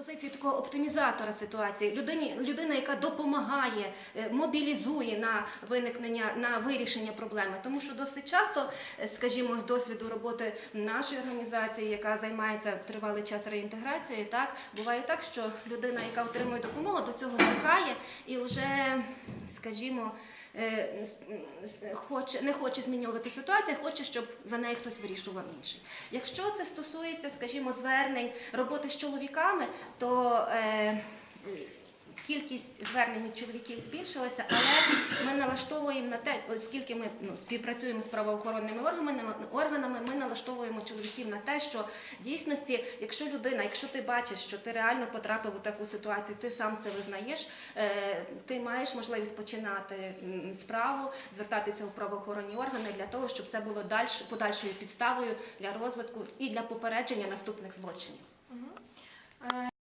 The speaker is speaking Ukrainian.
позиції такого оптимізатора ситуації, людині, людина, яка допомагає, е, мобілізує на виникнення на вирішення проблеми. Тому що досить часто, е, скажімо, з досвіду роботи нашої організації, яка займається тривалий час реінтеграцією, так буває так, що людина, яка отримує допомогу, до цього звикає і вже, скажімо. Е, Хоче, не хоче змінювати ситуацію, хоче, щоб за неї хтось вирішував інший. Якщо це стосується, скажімо, звернень роботи з чоловіками, то е, кількість звернень від чоловіків збільшилася, але ми налаштовуємо на те, оскільки ми ну, співпрацюємо з правоохоронними органами, ми налаштовуємо чоловіків на те, що в дійсності, якщо людина, якщо ти бачиш, що ти реально потрапив у таку ситуацію, ти сам це визнаєш, е, ти маєш можливість починати справу, звертатися у правоохоронні органи для того, щоб це було дальш, подальшою підставою для розвитку і для попередження наступних злочинів.